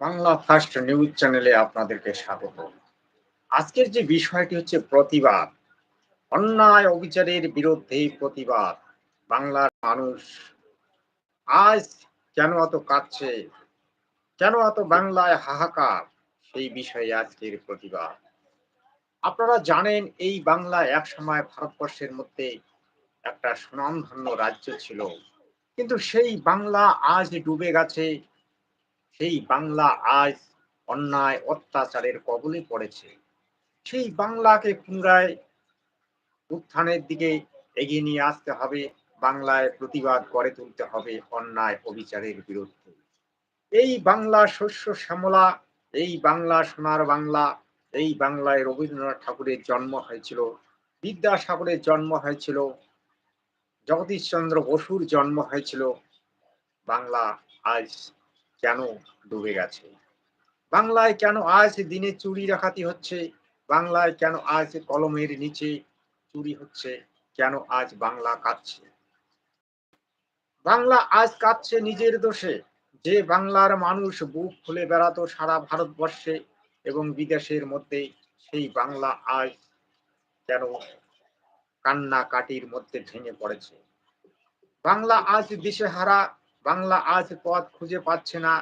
Bangla first news চ্যানেলে আপনাদেরকে স্বাগত। আজকের যে বিষয়টি হচ্ছে প্রতিবাদ, অন্যায় অবিচারের বিরুদ্ধে প্রতিবাদ, বাংলার মানুষ আজ কেন এত কাঁদছে, কেন এত বাংলায় হাহাকার, সেই বিষয়ে আজকের প্রতিবাদ। আপনারা জানেন, এই বাংলা এক সময় ভারতবর্ষের মধ্যে একটা সুনামধন্য রাজ্য ছিল। কিন্তু সেই বাংলা আজ ডুবে গেছে সেই বাংলা আজ অন্যায়, অত্যাচারের কবলে পড়েছে। সেই বাংলাকে পুনরায় উত্থানের দিকে এগিয়ে নিয়ে আসতে হবে। বাংলায় প্রতিবাদ গড়ে তুলতে হবে অন্যায় অবিচারের বিরুদ্ধে। এই বাংলা শস্য শ্যামলা, এই বাংলা সোনার বাংলা, এই বাংলায় রবীন্দ্রনাথ ঠাকুরের জন্ম হয়েছিল, বিদ্যাসাগরের জন্ম হয়েছিল, জগদীশচন্দ্র বসুর জন্ম হয়েছিল। বাংলা আজ কেন ডুবে গেছে? বাংলায় কেন আজ দিনে চুরি রাখাতি হচ্ছে? বাংলায় কেন আজ কলমের নিচে চুরি হচ্ছে? কেন আজ বাংলা কাঁদছে? বাংলা আজ কাঁদছে নিজের দোষে। যে বাংলার মানুষ বুক খুলে বেড়াতো সারা ভারতবর্ষে এবং বিদেশের মধ্যে, সেই বাংলা আজ কেন কান্না কাটির মধ্যে ভেঙে পড়েছে? বাংলা আজ দিশে হারা বাংলা আজ পথ খুঁজে পাচ্ছে না।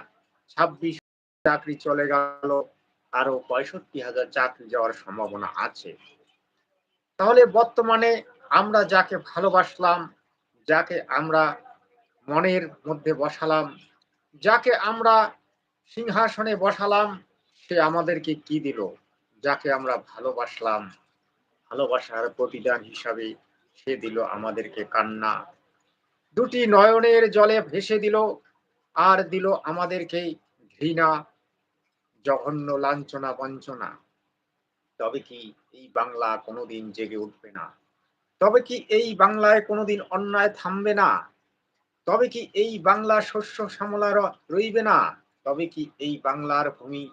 ছাব্বিশ চাকরি চলে গেল, আরও পঁয়ষট্টি হাজার চাকরি যাওয়ার সম্ভাবনা আছে। তাহলে বর্তমানে আমরা যাকে ভালোবাসলাম, যাকে আমরা মনের মধ্যে বসালাম, যাকে আমরা সিংহাসনে বসালাম, সে আমাদেরকে কি দিল? যাকে আমরা ভালোবাসলাম, ভালোবাসার প্রতিদান হিসাবে সে দিল আমাদেরকে কান্না। দুটি নয়নের জলে ভেসে দিল, আর দিল আমাদেরকে ঘৃণা, জঘন্য লাঞ্ছনা, বঞ্চনা। তবে কি এই বাংলা কোনোদিন জেগে উঠবে না? তবে কি এই বাংলায় কোনোদিন অন্যায় থামবে না? তবে কি এই বাংলা শস্য শ্যামলা রইবে না? তবে কি এই বাংলার ভূমি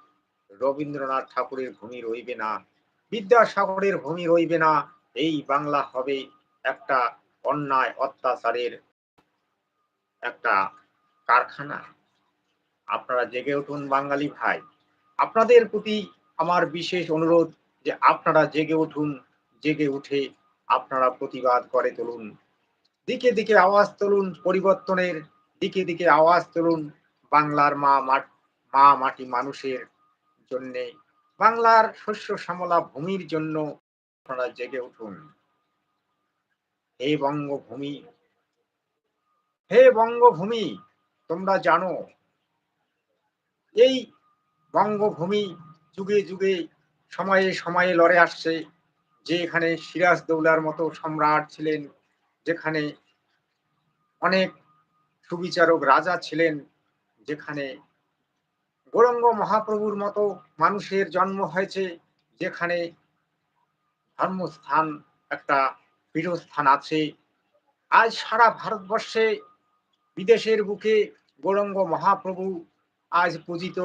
রবীন্দ্রনাথ ঠাকুরের ভূমি রইবে না? বিদ্যাসাগরের ভূমি রইবে না? এই বাংলা হবে একটা অন্যায় অত্যাচারের একটা কারখানা। আপনারা জেগে উঠুন বাঙালি ভাই। আপনাদের প্রতি আমার বিশেষ অনুরোধ যে আপনারা জেগে উঠুন, জেগে উঠে আপনারা প্রতিবাদ করে তুলুন। দিকে দিকে আওয়াজ তুলুন পরিবর্তনের, দিকে দিকে আওয়াজ তুলুন বাংলার মা মা মাটি মানুষের জন্যে। বাংলার শস্য শ্যামলা ভূমির জন্য আপনারা জেগে উঠুন। হে বঙ্গভূমি হে বঙ্গভূমি, তোমরা জানো। এই বঙ্গভূমি যুগে যুগে, সময়ে সময়ে লড়ে আসছে। যে এখানে সিরাজ দৌলার মতো সম্রাট ছিলেন, যেখানে অনেক সুবিচারক রাজা ছিলেন, যেখানে গৌরঙ্গ মহাপ্রভুর মতো মানুষের জন্ম হয়েছে, যেখানে ধর্মস্থান, একটা পীঠস্থান আছে। আজ সারা ভারতবর্ষে বিদেশের বুকে গৌরঙ্গ মহাপ্রভু আজ পূজিত,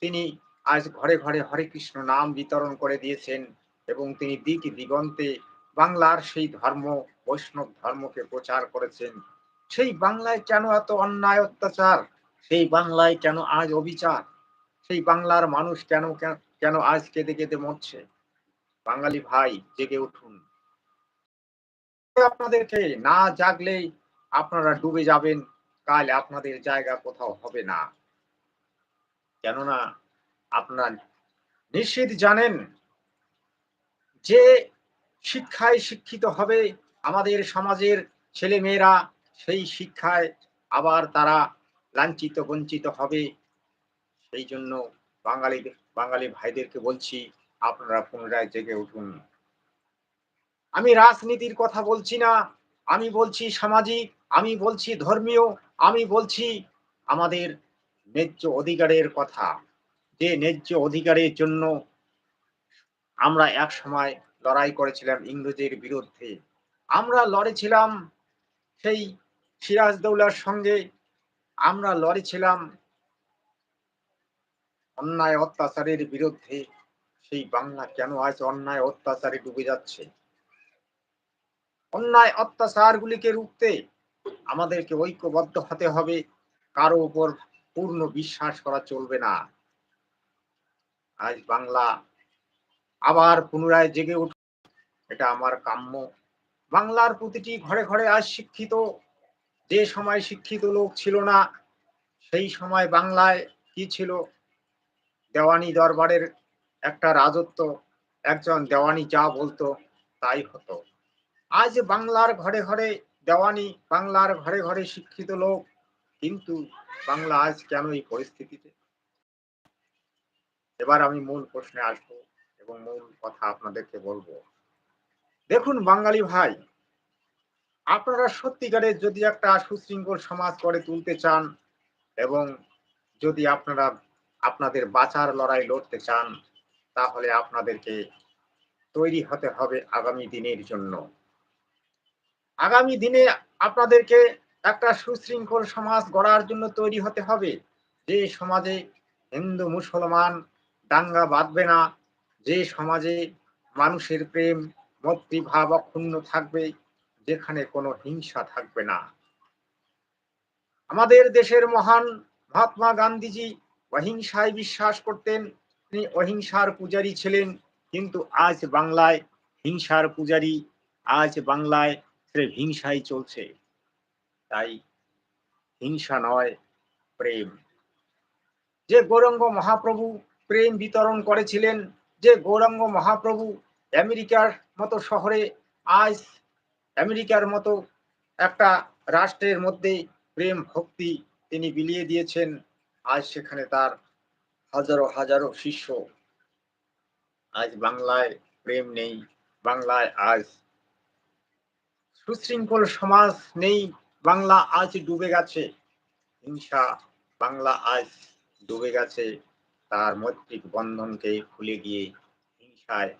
তিনি আজ ঘরে ঘরে হরে কৃষ্ণ নাম বিতরণ করে দিয়েছেন এবং তিনি দিক দিগন্তে বাংলার সেই ধর্ম, বৈষ্ণব ধর্মকে প্রচার করেছেন। সেই বাংলায় কেন এত অন্যায় অত্যাচার? সেই বাংলায় কেন আজ অবিচার? সেই বাংলার মানুষ কেন কেন আজ কেঁদে কেঁদে মরছে? বাঙালি ভাই, জেগে উঠুন। আপনাদেরকে না জাগলেই আপনারা ডুবে যাবেন। কাল আপনাদের জায়গা কোথাও হবে না। কেননা আপনার নিশ্চিত জানেন যে শিক্ষায় শিক্ষিত হবে আমাদের সমাজের ছেলে মেয়েরা সেই শিক্ষায় আবার তারা লাঞ্ছিত, বঞ্চিত হবে। সেই জন্য বাঙালি বাঙালি ভাইদেরকে বলছি, আপনারা পুনরায় জেগে উঠুন। আমি রাজনীতির কথা বলছি না, আমি বলছি সামাজিক, আমি বলছি ধর্মীয় আমি বলছি আমাদের ন্যায্য অধিকারের কথা। যে ন্যায্য অধিকারের জন্য আমরা এক সময় লড়াই করেছিলাম ইংরেজের বিরুদ্ধে। আমরা লড়েছিলাম সেই সিরাজদৌলার সঙ্গে। আমরা লড়েছিলাম অন্যায় অত্যাচারের বিরুদ্ধে। সেই বাংলা কেন আজ অন্যায় অত্যাচারে ডুবে যাচ্ছে? অন্যায় অত্যাচারগুলিকে রুখতে আমাদেরকে ঐক্যবদ্ধ হতে হবে। কারও উপর পূর্ণ বিশ্বাস করা চলবে না। আজ বাংলা আবার পুনরায় জেগে উঠ, এটা আমার কাম্য। বাংলার প্রতিটি ঘরে ঘরে আজ শিক্ষিত, যে সময় শিক্ষিত লোক ছিল না, সেই সময় বাংলায় কি ছিল? দেওয়ানি দরবারের একটা রাজত্ব, একজন দেওয়ানি যা বলতো তাই হতো। আজ বাংলার ঘরে ঘরে দেওয়ানি বাংলার ঘরে ঘরে শিক্ষিত লোক। কিন্তু বাংলা আজ কেন এই পরিস্থিতিতে? এবার আমি মূল প্রশ্নে আসব এবং মূল কথা আপনাদেরকে বলব। দেখুন বাঙালি ভাই, আপনারা সত্যিকারের যদি একটা সুশৃঙ্খল সমাজ করে তুলতে চান এবং যদি আপনারা আপনাদের বাঁচার লড়াই লড়তে চান, তাহলে আপনাদেরকে তৈরি হতে হবে আগামী দিনের জন্য। আগামী দিনে আপনাদেরকে একটা সুশৃঙ্খল সমাজ গড়ার জন্য তৈরি হতে হবে। যে সমাজে হিন্দু, মুসলমান, দাঙ্গা বাঁধবে না, যে সমাজে মানুষের প্রেম মৈত্রীভাব অক্ষুণ্ণ থাকবে, যেখানে কোনো হিংসা থাকবে না। আমাদের দেশের মহান মহাত্মা গান্ধীজি অহিংসায় বিশ্বাস করতেন, তিনি অহিংসার পূজারী ছিলেন, কিন্তু আজ বাংলায় হিংসার পূজারী, আজ বাংলায় সে হিংসাই চলছে। তাই হিংসা নয়, প্রেম। যে গৌরঙ্গ মহাপ্রভু প্রেম বিতরণ করেছিলেন, যে গৌরাঙ্গ মহাপ্রভু আমেরিকার মতো শহরে আজ আমেরিকার মতো একটা রাষ্ট্রের মধ্যে প্রেম ভক্তি তিনি বিলিয়ে দিয়েছেন, আজ সেখানে তার হাজারো হাজারো শিষ্য। আজ বাংলায় প্রেম নেই, বাংলায় আজ সুশৃঙ্খল সমাজ নেই, বাংলা আজ ডুবে গেছে। হিংসা বাংলা আজ ডুবে গেছে। তার মৈত্রিক বন্ধনকে খুলে গিয়ে হিংসায়।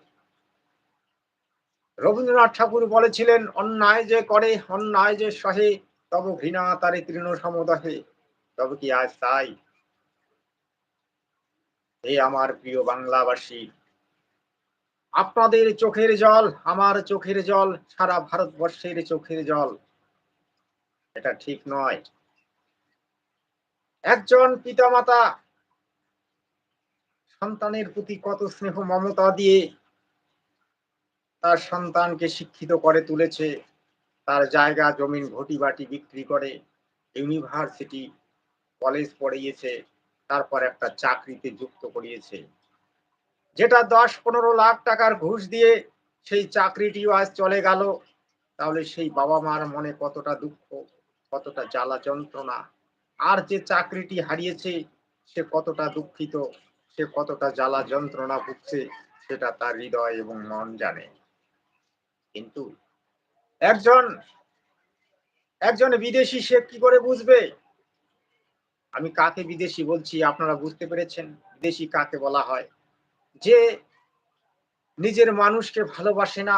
রবীন্দ্রনাথ ঠাকুর বলেছিলেন, অন্যায় যে করে, অন্যায় যে সহে, তব ঘৃণা তারে তৃণ সমদহে। তবে কি আজ তাই? হে আমার প্রিয় বাংলাবাসী আপনাদের চোখের জল, আমার চোখের জল, সারা ভারতবর্ষের চোখের জল। এটা ঠিক নয়। একজন পিতামাতা সন্তানের প্রতি কত স্নেহ মমতা দিয়ে তার সন্তানকে শিক্ষিত করে তুলেছে, তার জায়গা, জমিন ঘটি বাটি বিক্রি করে, ইউনিভার্সিটি, কলেজ পড়িয়েছে, তারপর একটা চাকরিতে যুক্ত করিয়েছে। যেটা দশ পনেরো লাখ টাকার ঘুষ দিয়ে সেই চাকরিটিও আজ চলে গেল, তাহলে সেই বাবা মার মনে কতটা দুঃখ, কতটা জ্বালা যন্ত্রণা? আর যে চাকরিটি হারিয়েছে, সে কতটা দুঃখিত, সে কতটা জ্বালা যন্ত্রণা ভুগছে, সেটা তার হৃদয় এবং মন জানে। কিন্তু একজন একজন বিদেশি সে কি করে বুঝবে? আমি কাকে বিদেশি বলছি, আপনারা বুঝতে পেরেছেন। বিদেশি কাকে বলা হয়? যে নিজের মানুষকে ভালোবাসে না,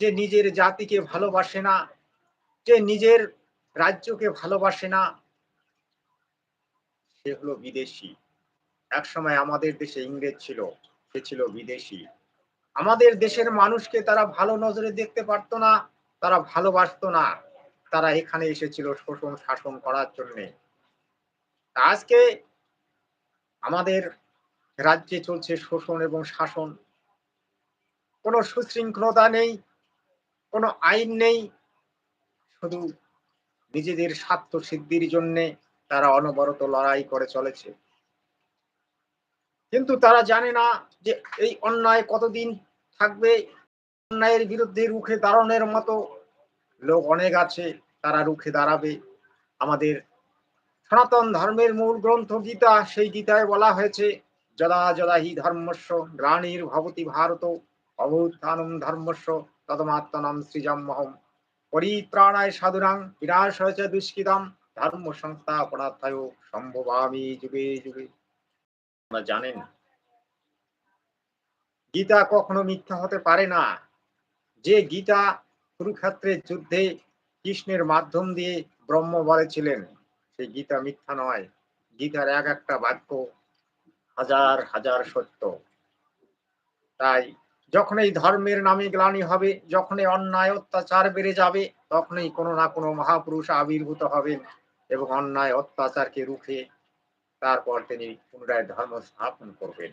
যে নিজের জাতিকে ভালোবাসে না, যে নিজের রাজ্যকে ভালোবাসে না, সে হলো বিদেশি। এক সময় আমাদের দেশে ইংরেজ ছিল, সে ছিল বিদেশি। আমাদের দেশের মানুষকে তারা ভালো নজরে দেখতে পারতো না, তারা ভালোবাসতো না। তারা এখানে এসেছিল শোষণ শাসন করার জন্যে। আজকে আমাদের রাজ্যে চলছে শোষণ এবং শাসন। কোনো সুশৃঙ্খলতা নেই, কোনো আইন নেই, শুধু নিজেদের স্বার্থ সিদ্ধির জন্য তারা অনবরত লড়াই করে চলেছে। কিন্তু তারা জানে না যে এই অন্যায় কতদিন থাকবে। অন্যায়ের বিরুদ্ধে রুখে দাঁড়ানোর মতো লোক অনেক আছে, তারা রুখে দাঁড়াবে। আমাদের সনাতন ধর্মের মূল গ্রন্থ গীতা, সেই গীতায় বলা হয়েছে যদা যদা হি ধর্মস্ব গ্রাণীর ভবতি ভারত অভূত্থানম ধর্মস্ব তদমাত্মনাম সৃজম্মহম পরিত্রাণায় সাধুরাং বিনাশ হয়েছে দুষ্কৃতম ধর্ম সংস্থাপনার্থায় সম্ভবামি যুগে যুগে আপনারা জানেন? গীতা কখনো মিথ্যা হতে পারে না। যে গীতা কুরুক্ষেত্রের যুদ্ধে কৃষ্ণের মাধ্যম দিয়ে ব্রহ্ম বলেছিলেন সেই গীতা মিথ্যা নয়। গীতার এক একটা বাক্য হাজার হাজার সত্য। তাই যখন এই ধর্মের নামে গ্লানি হবে, যখন এই অন্যায় অত্যাচার বেড়ে যাবে, তখনই কোনো না কোনো মহাপুরুষ আবির্ভূত হবেন এবং অন্যায় অত্যাচারকে রুখে তারপর তিনি পুনরায় ধর্ম স্থাপন করবেন।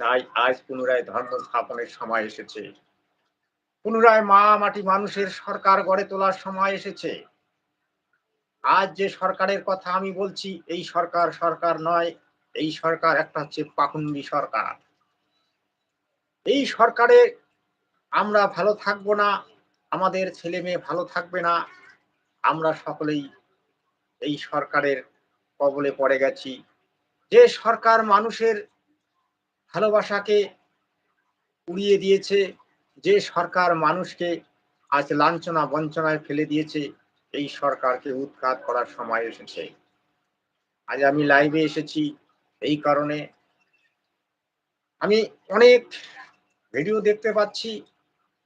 তাই আজ পুনরায় ধর্ম স্থাপনের সময় এসেছে। পুনরায় মা মাটি মানুষের সরকার গড়ে তোলার সময় এসেছে। আজ যে সরকারের কথা আমি বলছি, এই সরকার সরকার নয় এই সরকার একটা হচ্ছে পাকুন্ডি সরকার। এই সরকারে আমরা ভালো থাকব না, আমাদের ছেলে মেয়ে ভালো থাকবে না, আমরা সকলেই এই সরকারের কবলে পড়ে গেছি। যে সরকার মানুষের ভালোবাসাকে উড়িয়ে দিয়েছে, যে সরকার মানুষকে আজ লাঞ্ছনা বঞ্চনায় ফেলে দিয়েছে, এই সরকারকে উৎখাত করার সময় এসেছে। আজ আমি লাইভে এসেছি এই কারণে আমি অনেক ভিডিও দেখতে পাচ্ছি।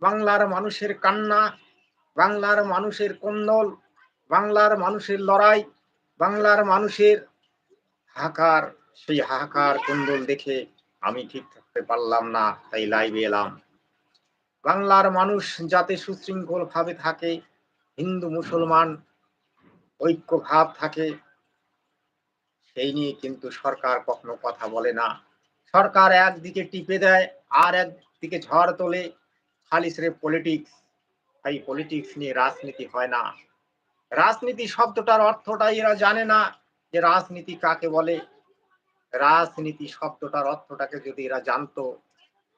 বাংলার মানুষের কান্না, বাংলার মানুষের কন্দল, বাংলার মানুষের লড়াই, বাংলার মানুষের হাহাকার, সেই হাহাকার কন্দল দেখে আমি ঠিক থাকতে পারলাম না, তাই লাইভে এলাম। বাংলার মানুষ যাতে সুশৃঙ্খল ভাবে থাকে, হিন্দু, মুসলমান ঐক্য ভাব থাকে সেই নিয়ে কিন্তু সরকার কখনো কথা বলে না। সরকার একদিকে টিপে দেয়, আর একদিকে ঝড় তোলে। খালি সেরে পলিটিক্স এই পলিটিক্স নিয়ে রাজনীতি হয় না। রাজনীতি শব্দটার অর্থটাই এরা জানে না যে রাজনীতি কাকে বলে। রাজনীতি শব্দটার অর্থটাকে যদি এরা জানতো,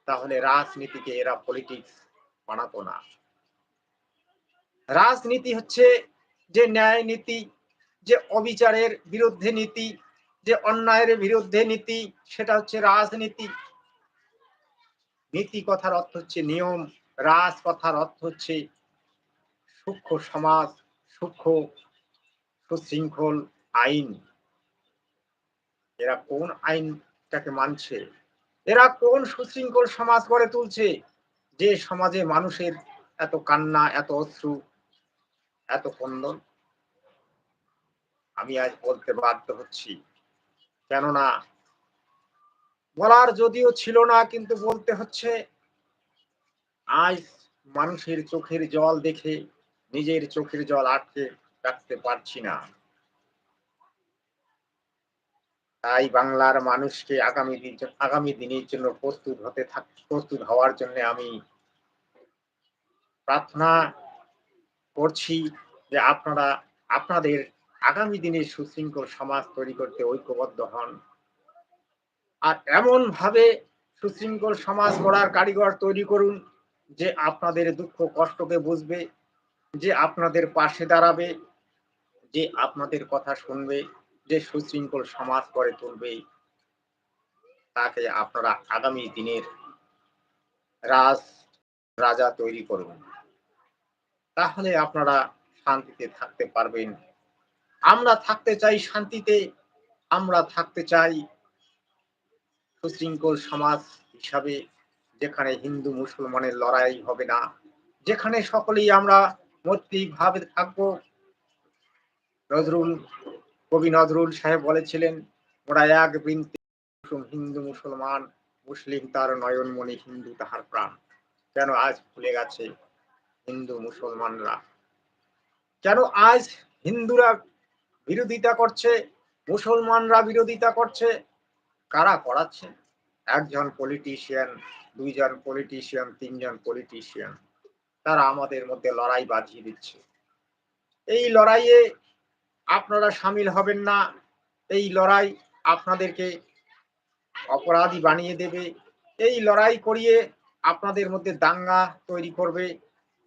তাহলে রাজনীতিকে এরা পলিটিক্স বানাতো না। রাজনীতি হচ্ছে যে ন্যায় নীতি, যে অবিচারের বিরুদ্ধে নীতি যে অন্যায়ের বিরুদ্ধে নীতি, সেটা হচ্ছে রাজনীতি। নীতি কথার অর্থ হচ্ছে নিয়ম, রাজ কথার অর্থ হচ্ছে সূক্ষ্ম সমাজ, সূক্ষ্ম সুশৃঙ্খল আইন। এরা কোন আইনটাকে মানছে? এরা কোন সুশৃঙ্খল সমাজ গড়ে তুলছে? যে সমাজে মানুষের এত কান্না, এত অশ্রু, এত কন্দন আমি আজ বলতে বাধ্য হচ্ছি। কেননা বলার যদিও ছিল না, কিন্তু বলতে হচ্ছে আজ মানুষের চোখের জল দেখে নিজের চোখের জল আটকে রাখতে পারছি না। তাই বাংলার মানুষকে আগামী দিন, আগামী দিনের জন্য প্রস্তুত হতে থাক, প্রস্তুত হওয়ার জন্য আমি প্রার্থনা করছি যে আপনারা, আপনাদের আগামী দিনে সুশৃঙ্খল সমাজ তৈরি করতে ঐক্যবদ্ধ হন। আর এমন ভাবে সুশৃঙ্খল সমাজ গড়ার কারিগর তৈরি করুন যে আপনাদের দুঃখ কষ্টকে বুঝবে, যে আপনাদের পাশে দাঁড়াবে, যে আপনাদের কথা শুনবে, যে সুশৃঙ্খল সমাজ গড়ে তুলবে। তাকে আপনারা আগামী দিনের রাজ রাজা তৈরি করুন। তাহলে আপনারা শান্তিতে থাকতে পারবেন। আমরা থাকতে চাই শান্তিতে, আমরা থাকতে চাই সুশৃঙ্খল সমাজ হিসাবে, যেখানে হিন্দু মুসলমানের লড়াই হবে না, যেখানে সকলেই আমরা ভাবে থাকব। নজরুল, কবি নজরুল সাহেব বলেছিলেন, ওরা এক বৃন্তি হিন্দু মুসলমান, মুসলিম তার নয়নমণি হিন্দু তাহার প্রাণ। কেন আজ ভুলে গেছে হিন্দু মুসলমানরা? কেন আজ হিন্দুরা বিরোধিতা করছে, মুসলমানরা বিরোধিতা করছে, কারা করাচ্ছে? একজন পলিটিশিয়ান দুইজন পলিটিশিয়ান তিনজন পলিটিশিয়ান তারা আমাদের মধ্যে লড়াই বাঁধিয়ে দিচ্ছে। এই লড়াইয়ে আপনারা সামিল হবেন না, এই লড়াই আপনাদেরকে অপরাধী বানিয়ে দেবে, এই লড়াই করিয়ে আপনাদের মধ্যে দাঙ্গা তৈরি করবে,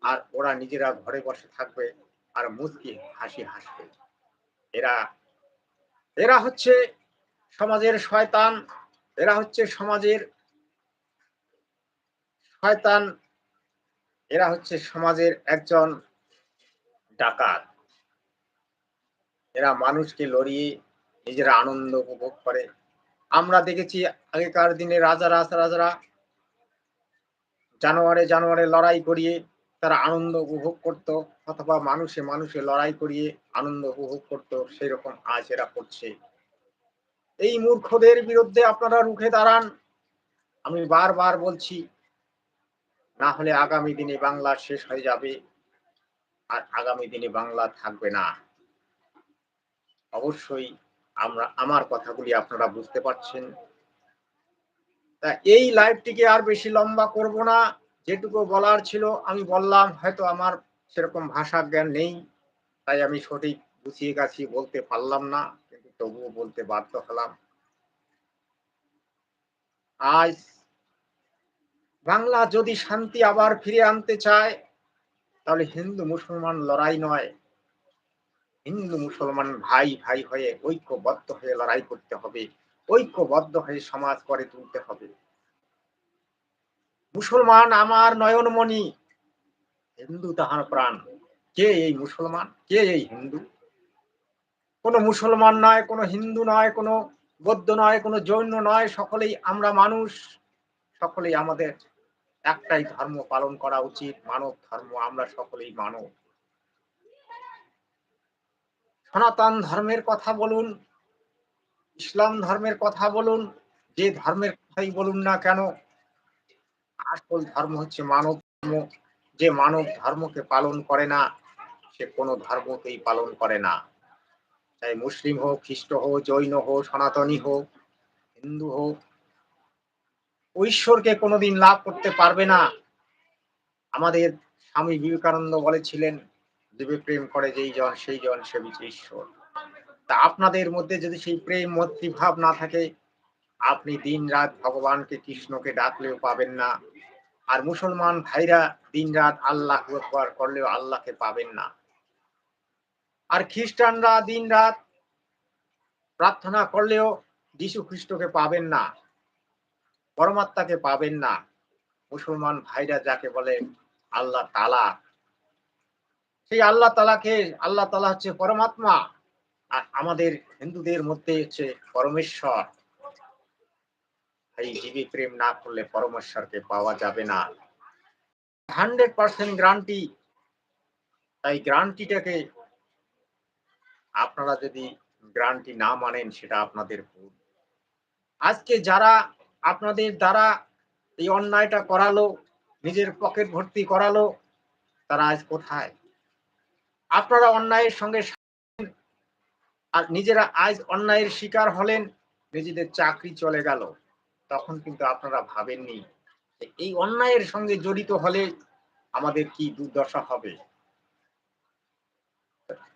আর ওরা নিজেরা ঘরে বসে থাকবে আর মুচকি হাসি হাসবে। এরা এরা হচ্ছে সমাজের শয়তান, এরা হচ্ছে সমাজের শয়তান, এরা হচ্ছে সমাজের একজন ডাকাত। এরা মানুষকে লড়িয়ে নিজেরা আনন্দ উপভোগ করে। আমরা দেখেছি আগেকার দিনে রাজা রাজা রাজারা জানোয়ারে জানোয়ারে লড়াই করিয়ে তারা আনন্দ উপভোগ করত অথবা মানুষে মানুষে লড়াই করিয়ে আনন্দ উপভোগ করত সেই রকম আজ এরা করছে। এই মূর্খদের বিরুদ্ধে আপনারা রুখে দাঁড়ান। আমি বারবার বলছি, না হলে আগামী দিনে বাংলা শেষ হয়ে যাবে, আর আগামী দিনে বাংলা থাকবে না। অবশ্যই আমরা, আমার কথাগুলি আপনারা বুঝতে পারছেন। তা এই লাইভটিকে আর বেশি লম্বা করব না। যেটুকু বলার ছিল, আমি বললাম, হয়তো আমার সেরকম ভাষা জ্ঞান নেই, তাই আমি সঠিক গুছিয়ে গাছি বলতে পারলাম না, কিন্তু তবুও বলতে বাধ্য হলাম। আজ বাংলা যদি শান্তি আবার ফিরে আনতে চায়, তাহলে হিন্দু মুসলমান লড়াই নয়। হিন্দু মুসলমান ভাই ভাই হয়ে ঐক্যবদ্ধ হয়ে লড়াই করতে হবে, ঐক্যবদ্ধ হয়ে সমাজ করে তুলতে হবে। মুসলমান আমার নয়নমণি। হিন্দু তাহার প্রাণ। কে এই মুসলমান? কে এই হিন্দু? কোনো মুসলমান নয়, কোনো হিন্দু নয়, কোনো বৌদ্ধ নয়, কোনো জৈন নয়, সকলেই আমরা মানুষ। সকলেই আমাদের একটাই ধর্ম পালন করা উচিত, মানব ধর্ম, আমরা সকলেই মানব। সনাতন ধর্মের কথা বলুন, ইসলাম ধর্মের কথা বলুন, যে ধর্মের কথাই বলুন না কেন আসল ধর্ম হচ্ছে মানব ধর্ম। যে মানব ধর্মকে পালন করে না, সে কোনো ধর্মকেই পালন করে না। চাই মুসলিম হোক, খ্রিস্ট হোক, জৈন হোক, সনাতনী হোক, হিন্দু হোক, ঐশ্বরকে কোনোদিন লাভ করতে পারবে না। আমাদের স্বামী বিবেকানন্দ বলেছিলেন, দেবে প্রেম করে যেই জন, সেই জন সে ঈশ্বর। তা আপনাদের মধ্যে যদি সেই প্রেম মৈত্রীভাব না থাকে, আপনি দিন রাত ভগবানকে কৃষ্ণকে ডাকলেও পাবেন না। আর মুসলমান ভাইরা দিন রাত আল্লাহ করলেও আল্লাহকে পাবেন না। আর খ্রিস্টানরা দিন রাত প্রার্থনা করলেও যীশু খ্রিস্টকে পাবেন না, পরমাত্মাকে পাবেন না। মুসলমান ভাইরা যাকে বলে আল্লাহ তালা সেই আল্লাহ তালাকে আল্লাহ তালা হচ্ছে পরমাত্মা। আর আমাদের হিন্দুদের মধ্যে হচ্ছে পরমেশ্বর। এই জীবী প্রেম না করলে পরমেশ্বরকে পাওয়া যাবে না। হান্ড্রেড পার্সেন্ট গ্রান্টি তাই গ্রান্টিটাকে আপনারা যদি গ্রান্টি না মানেন, সেটা আপনাদের ভুল। আজকে যারা আপনাদের দ্বারা এই অন্যায়টা করালো, নিজের পকেট ভর্তি করালো, তারা আজ কোথায়? আপনারা অন্যায়ের সঙ্গে আর নিজেরা আজ অন্যায়ের শিকার হলেন, নিজেদের চাকরি চলে গেল। তখন কিন্তু আপনারা ভাবেননি এই অন্যায়ের সঙ্গে জড়িত হলে আমাদের কি দুর্দশা হবে?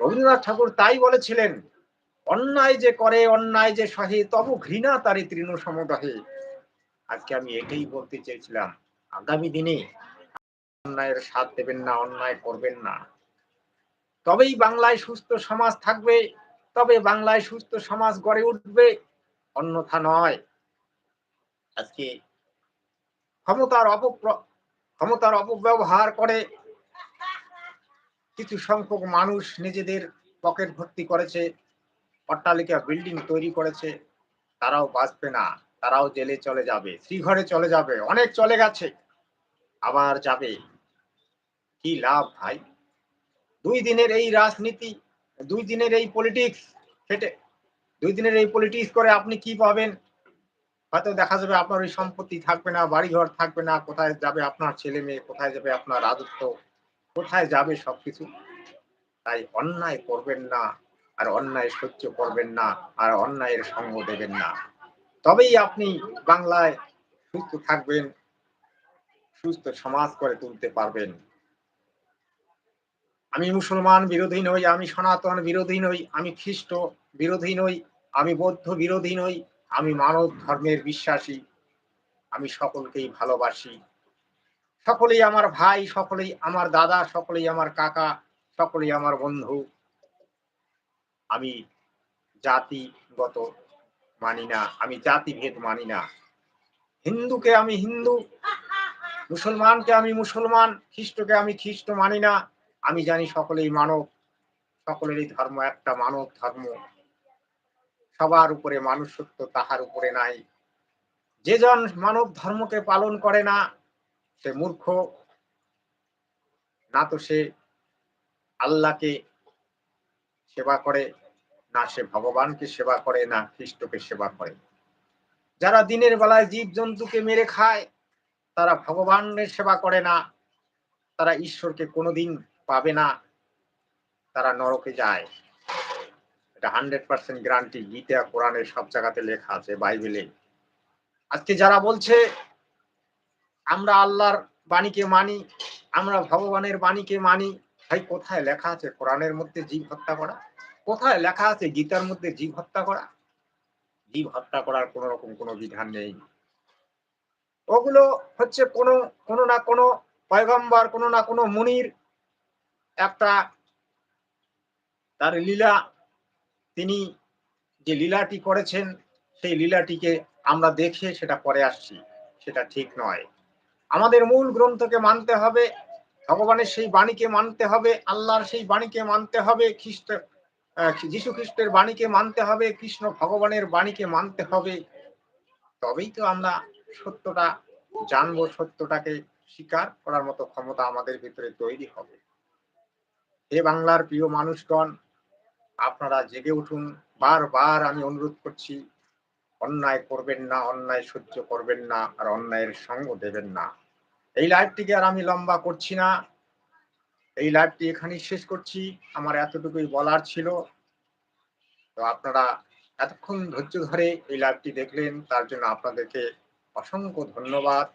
রবীন্দ্রনাথ ঠাকুর তাই বলেছিলেন, অন্যায় যে করে, অন্যায় যে সহে, তবু ঘৃণা তারি তৃণ সমদহে। আজকে আমি এটাই বলতে চেয়েছিলাম, আগামী দিনে অন্যায়ের সাথ দেবেন না, অন্যায় করবেন না। তবেই বাংলায় সুস্থ সমাজ থাকবে, তবে বাংলায় সুস্থ সমাজ গড়ে উঠবে, অন্যথা নয়। আজকে ক্ষমতার অপপ্র ক্ষমতার অপব্যবহার করে কিছু সংখ্যক মানুষ নিজেদের পকেট ভর্তি করেছে, অট্টালিকা বিল্ডিং তৈরি করেছে, তারাও বাঁচবে না, তারাও জেলে চলে যাবে, শ্রীঘরে চলে যাবে, অনেক চলে গেছে, আবার যাবে। কি লাভ ভাই? দুই দিনের এই রাজনীতি, দুই দিনের এই পলিটিক্স হেঁটে দুই দিনের এই পলিটিক্স করে আপনি কি পাবেন? হয়তো দেখা যাবে আপনার ওই সম্পত্তি থাকবে না, বাড়িঘর থাকবে না, কোথায় যাবে আপনার ছেলে মেয়ে, কোথায় যাবে আপনার রাজত্ব কোথায় যাবে সবকিছু। তাই অন্যায় করবেন না, আর অন্যায় সহ্য করবেন না, আর অন্যায়ের সঙ্গ দেবেন না। তবেই আপনি বাংলায় সুস্থ থাকবেন, সুস্থ সমাজ করে তুলতে পারবেন। আমি মুসলমান বিরোধী নই, আমি সনাতন বিরোধী নই, আমি খ্রিস্ট বিরোধী নই, আমি বৌদ্ধ বিরোধী নই আমি মানব ধর্মের বিশ্বাসী। আমি সকলকেই ভালোবাসি। সকলেই আমার ভাই, সকলেই আমার দাদা, সকলেই আমার কাকা, সকলেই আমার বন্ধু। আমি জাতিগত মানি না, আমি জাতিভেদ মানি না। হিন্দুকে আমি হিন্দু, মুসলমানকে আমি মুসলমান, খ্রিস্টকে আমি খ্রিস্ট মানি না। আমি জানি সকলেই মানব, সকলেরই ধর্ম একটা মানব ধর্ম। সবার উপরে মানুষত্ব তাহার উপরে নাই। যে জন মানব ধর্মকে পালন করে না, সে মূর্খ। না তো সে আল্লাহকে সেবা করে, না সে ভগবানকে সেবা করে, না খ্রিস্টকে সেবা করে। যারা দিনের বেলায় জীব জন্তুকে মেরে খায়, তারা ভগবানের সেবা করে না, তারা ঈশ্বরকে কোনোদিন পাবে না, তারা নরকে যায়। এটা হান্ড্রেড পার্সেন্ট গ্যারান্টি গীতা, কোরআনের সব জায়গাতে লেখা আছে, বাইবেলে। আজকে যারা বলছে, আমরা আল্লাহর বাণীকে মানি, আমরা ভগবানের বাণীকে মানি, ভাই কোথায় লেখা আছে? কোরআনের মধ্যে জীব হত্যা করা? কোথায় লেখা আছে গীতার মধ্যে জীব হত্যা করা? জীব হত্যা করার কোন রকম কোনো বিধান নেই। ওগুলো হচ্ছে কোনো কোনো না কোনো পয়গম্বর, কোনো না কোনো মুনির একটা তার লীলা তিনি যে লীলাটি করেছেন, সেই লীলাটিকে আমরা দেখে সেটা পরে আসছি। সেটা ঠিক নয়। আমাদের মূল গ্রন্থকে মানতে হবে, ভগবানের সেই বাণীকে মানতে হবে, আল্লাহর সেই বাণীকে মানতে হবে, খ্রিস্ট যীশু খ্রিস্টের বাণীকে মানতে হবে, কৃষ্ণ ভগবানের বাণীকে মানতে হবে। তবেই তো আমরা সত্যটা জানব, সত্যটাকে স্বীকার করার মতো ক্ষমতা আমাদের ভিতরে তৈরি হবে। হে বাংলার প্রিয় মানুষগণ আপনারা জেগে উঠুন। বারবার আমি অনুরোধ করছি, অন্যায় করবেন না, অন্যায় সহ্য করবেন না, আর অন্যায়ের সঙ্গ দেবেন না। এই লাইভটিকে আর আমি লম্বা করছি না। এই লাইভটি এখানেই শেষ করছি। আমার এতটুকুই বলার ছিল। তো আপনারা এতক্ষণ ধৈর্য ধরে এই লাইভটি দেখলেন, তার জন্য আপনাদেরকে অসংখ্য ধন্যবাদ।